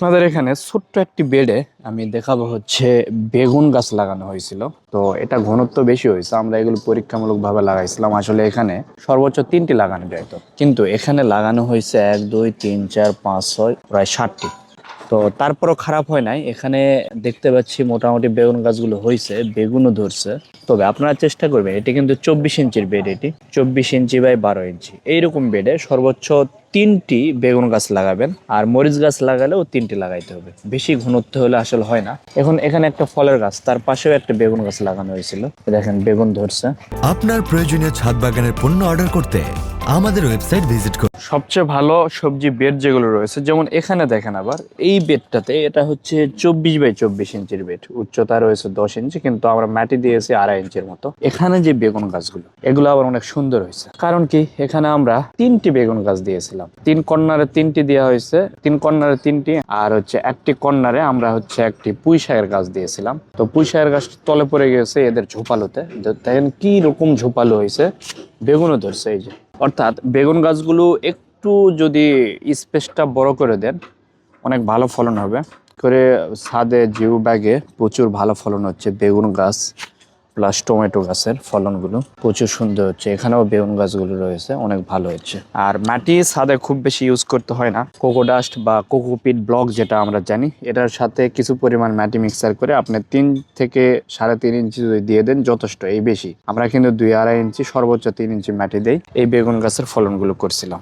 আপনাদের এখানে ছোট্ট একটি বেডে আমি দেখাবো হচ্ছে বেগুন গাছ লাগানো হয়েছিল। তো এটা ঘনত্ব বেশি হয়েছে, আমরা এগুলো পরীক্ষামূলক ভাবে লাগাইছিলাম। আসলে এখানে সর্বোচ্চ তিনটি লাগানো যাইতো কিন্তু এখানে লাগানো হয়েছে এক, দুই, তিন, চার, পাঁচ, ছয়, প্রায় ষাটটি। তো তারপরও খারাপ হয় নাই। এখানে দেখতে পাচ্ছি মোটামুটি বেগুন গাছগুলো হয়েছে বেগুনও ধরছে। তবে আপনারা চেষ্টা করবেন, এটি কিন্তু চব্বিশ ইঞ্চির বেড এটি, চব্বিশ ইঞ্চি বাই বারো ইঞ্চি। এইরকম বেডে সর্বোচ্চ তিনটি বেগুন গাছ লাগাবেন, আর মরিচ গাছ লাগালেও তিনটি লাগাইতে হবে। বেশি ঘনত্ব হলে আসলে হয় না। এখন এখানে একটা ফলের গাছ, তার পাশেও একটা বেগুন গাছ লাগানো হয়েছিল। দেখেন, বেগুন ধরছে। আপনার প্রয়োজনীয় ছাদ বাগানের পণ্য অর্ডার করতে আমাদের ওয়েবসাইট ভিজিট করুন সবচেয়ে ভালো সবজি বেড যেগুলো রয়েছে, যেমন এখানে দেখেন আবার, এই বেডটাতে এটা হচ্ছে চব্বিশ বাই চব্বিশ ইঞ্চির বেড উচ্চতা রয়েছে দশ ইঞ্চি, কিন্তু আমরা মাটি দিয়েছি আড়াই ইঞ্চির মতো। এখানে যে বেগুন গাছগুলো, এগুলো আবার অনেক সুন্দর হয়েছে। কারণ কি? এখানে আমরা তিনটি বেগুন গাছ দিয়েছিলাম। তিন কর্নারে তিনটি দেওয়া হয়েছে, তিন কর্নারে তিনটি, আর হচ্ছে একটি কর্নারে আমরা হচ্ছে একটি পুঁই শাকের গাছ দিয়েছিলাম। তো পুঁই শাকের গাছ তলে পড়ে গেছে এদের ঝোপালোতে। দেখেন কি রকম ঝোপালো হয়েছে, বেগুনও ধরছে এই যে। অর্থাৎ বেগুন গাছগুলো একটু যদি স্পেসটা বড় করে দেন, অনেক ভালো ফলন হবে। করে সাদে জিউ ব্যাগে প্রচুর ভালো ফলন হচ্ছে বেগুন গাছ। প্লাস টমেটো গাছের ফলনগুলো প্রচুর সুন্দর হচ্ছে। এখানেও বেগুন গাছগুলো রয়েছে, অনেক ভালো হচ্ছে। আর মাটি ছাদে খুব বেশি ইউজ করতে হয় না। কোকোডাস্ট বা কোকোপিট ব্লক যেটা আমরা জানি, এটার সাথে কিছু পরিমাণ মাটি মিক্সার করে আপনি তিন থেকে সাড়ে তিন ইঞ্চি যদি দিয়ে দেন, যথেষ্ট, এই বেশি। আমরা কিন্তু দুই আড়াই ইঞ্চি, সর্বোচ্চ তিন ইঞ্চি মাটি দেই, এই বেগুন গাছের ফলনগুলো করছিলাম।